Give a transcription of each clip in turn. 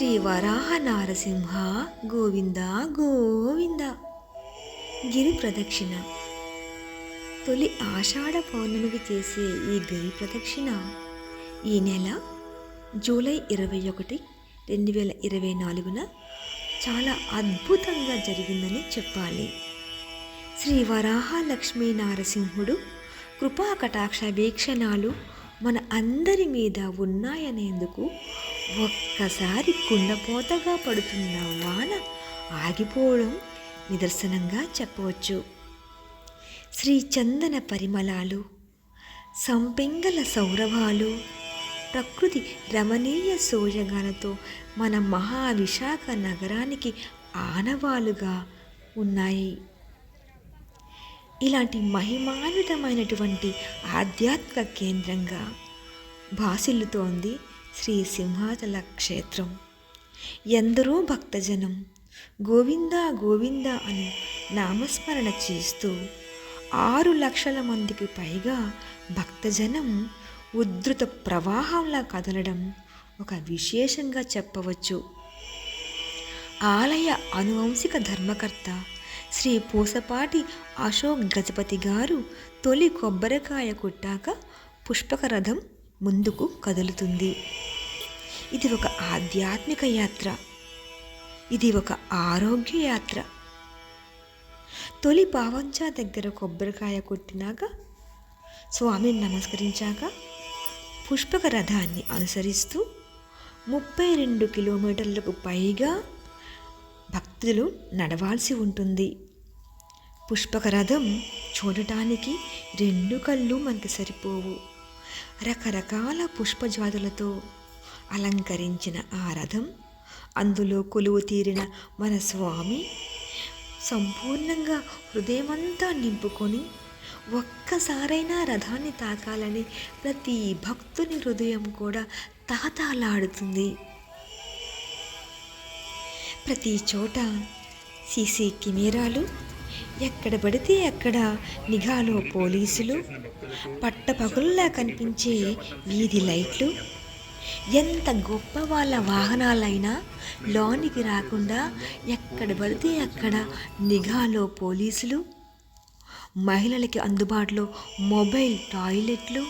శ్రీ వరాహ నారసింహ గోవింద గోవింద. గిరి ప్రదక్షిణ. తొలి ఆషాఢ పౌర్ణమికి చేసే ఈ గిరి ప్రదక్షిణ ఈ నెల జూలై ఇరవై ఒకటి రెండు వేల ఇరవై నాలుగున చాలా అద్భుతంగా జరిగిందని చెప్పాలి. శ్రీ వరాహ లక్ష్మీ నారసింహుడు కృపా కటాక్ష వీక్షణాలు మన అందరి మీద ఉన్నాయనేందుకు ఒక్కసారి కుండపోతగా పడుతున్న వాన ఆగిపోవడం నిదర్శనంగా చెప్పవచ్చు. శ్రీ చందన పరిమళాలు సంపెంగల సౌరభాలు ప్రకృతి రమణీయ సోయగాలతో మన మహావిశాఖ నగరానికి ఆనవాలుగా ఉన్నాయి. ఇలాంటి మహిమాన్వితమైనటువంటి ఆధ్యాత్మిక కేంద్రంగా భాసిల్లుతోంది శ్రీ సింహాచల క్షేత్రం. ఎందరో భక్తజనం గోవింద గోవింద అని నామస్మరణ చేస్తూ ఆరు లక్షల మందికి పైగా భక్తజనం ఉద్ధృత ప్రవాహంలా కదలడం ఒక విశేషంగా చెప్పవచ్చు. ఆలయ అనువంశిక ధర్మకర్త శ్రీ పూసపాటి అశోక్ గజపతి గారు తొలి కొబ్బరికాయ కొట్టాక పుష్పక రథం ముందుకు కదులుతుంది. ఇది ఒక ఆధ్యాత్మిక యాత్ర. ఇది ఒక ఆరోగ్య యాత్ర. తొలి పావంచా దగ్గర కొబ్బరికాయ కొట్టినాక స్వామిని నమస్కరించాక పుష్పక రథాన్ని అనుసరిస్తూ ముప్పై రెండు కిలోమీటర్లకు పైగా భక్తులు నడవాల్సి ఉంటుంది. పుష్పక రథం చూడటానికి రెండు కళ్ళు మనకి సరిపోవు. రకరకాల పుష్పజాతులతో అలంకరించిన ఆ రథం అందులో కొలువు తీరిన మన స్వామి సంపూర్ణంగా హృదయమంతా నింపుకొని ఒక్కసారైనా రథాన్ని తాకాలని ప్రతి భక్తుని హృదయం కూడా తాతాలాడుతుంది. ప్రతి చోట సీసీ కెమెరాలు ఎక్కడ పడితే అక్కడ నిఘాలో పోలీసులు పట్టపగుల్లా కనిపించే వీధి లైట్లు. ఎంత గొప్ప వాళ్ళ వాహనాలైనా లోనికి రాకుండా ఎక్కడ పడితే అక్కడ నిఘాలో పోలీసులు మహిళలకి అందుబాటులో మొబైల్ టాయిలెట్లు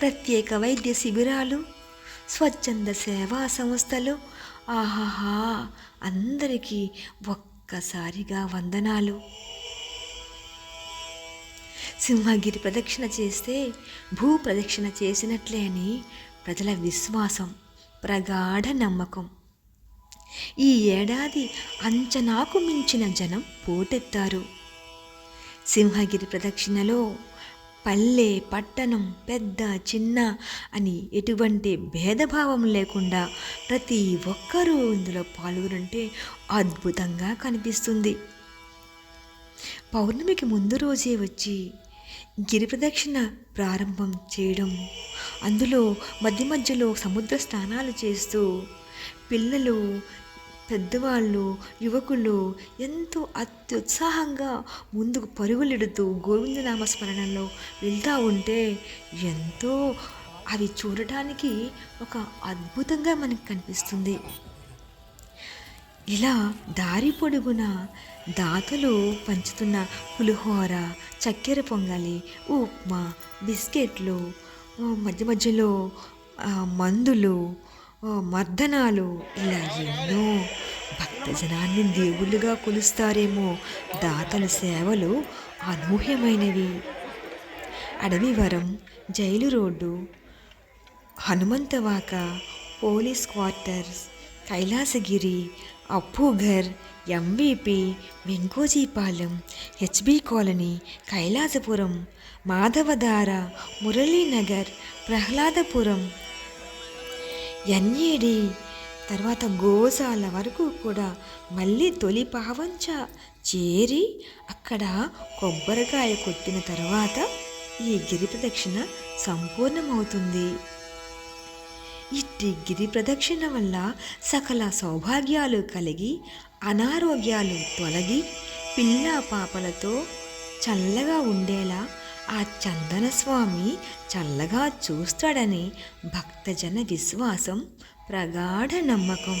ప్రత్యేక వైద్య శిబిరాలు స్వచ్ఛంద సేవా సంస్థలు ఆహాహా అందరికీ ఒక్కసారిగా వందనాలు. సింహగిరి ప్రదక్షిణ చేస్తే భూ ప్రదక్షిణ చేసినట్లే అని ప్రజల విశ్వాసం ప్రగాఢ నమ్మకం. ఈ ఏడాది అంచనాకు మించిన జనం పోటెత్తారు. సింహగిరి ప్రదక్షిణలో పల్లె పట్టణం పెద్ద చిన్న అని ఎటువంటి భేదభావం లేకుండా ప్రతి ఒక్కరూ ఇందులో పాల్గొనంటే అద్భుతంగా కనిపిస్తుంది. పౌర్ణమికి ముందు రోజే వచ్చి గిరి ప్రదక్షిణ ప్రారంభం చేయడం అందులో మధ్య మధ్యలో సముద్ర స్నానాలు చేస్తూ పిల్లలు పెద్దవాళ్ళు యువకులు ఎంతో అత్యుత్సాహంగా ముందుకు పరుగులెడుతూ గోవిందనామ స్మరణలో వెళ్తూ ఉంటే ఎంతో అవి చూడటానికి ఒక అద్భుతంగా మనకు కనిపిస్తుంది. ఇలా దారి పొడుగున దాతలు పంచుతున్న పులిహోర చక్కెర పొంగలి ఉప్మా బిస్కెట్లు మధ్య మధ్యలో మందులు మర్దనాలు ఇలా ఎన్నో భక్తజనాన్ని దేవుళ్ళుగా కొలుస్తారేమో. దాతల సేవలు అనూహ్యమైనవి. Adavivaram jail road Hanumanthavaka police quarters Kailasagiri Appughar MVP Venkojipalem HB colony Kailasapuram Madhavadhara Muralinagar Prahladapuram NAD తర్వాత గోశాల వరకు కూడా మళ్ళీ తొలి పావంచ చేరి అక్కడ కొబ్బరికాయ కొట్టిన తర్వాత ఈ గిరి ప్రదక్షిణ సంపూర్ణమవుతుంది. ఇట్టి గిరి ప్రదక్షిణ వల్ల సకల సౌభాగ్యాలు కలిగి అనారోగ్యాలు తొలగి పిల్ల పాపలతో చల్లగా ఉండేలా ఆ చందన స్వామి చల్లగా చూస్తాడని భక్తజన విశ్వాసం ప్రగాఢ నమ్మకం.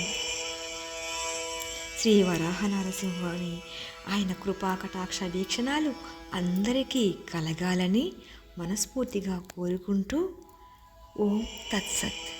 శ్రీ వరాహ నరసింహుని ఆయన కృపాకటాక్ష వీక్షణాలు అందరికీ కలగాలని మనస్ఫూర్తిగా కోరుకుంటూ ఓం తత్సత్.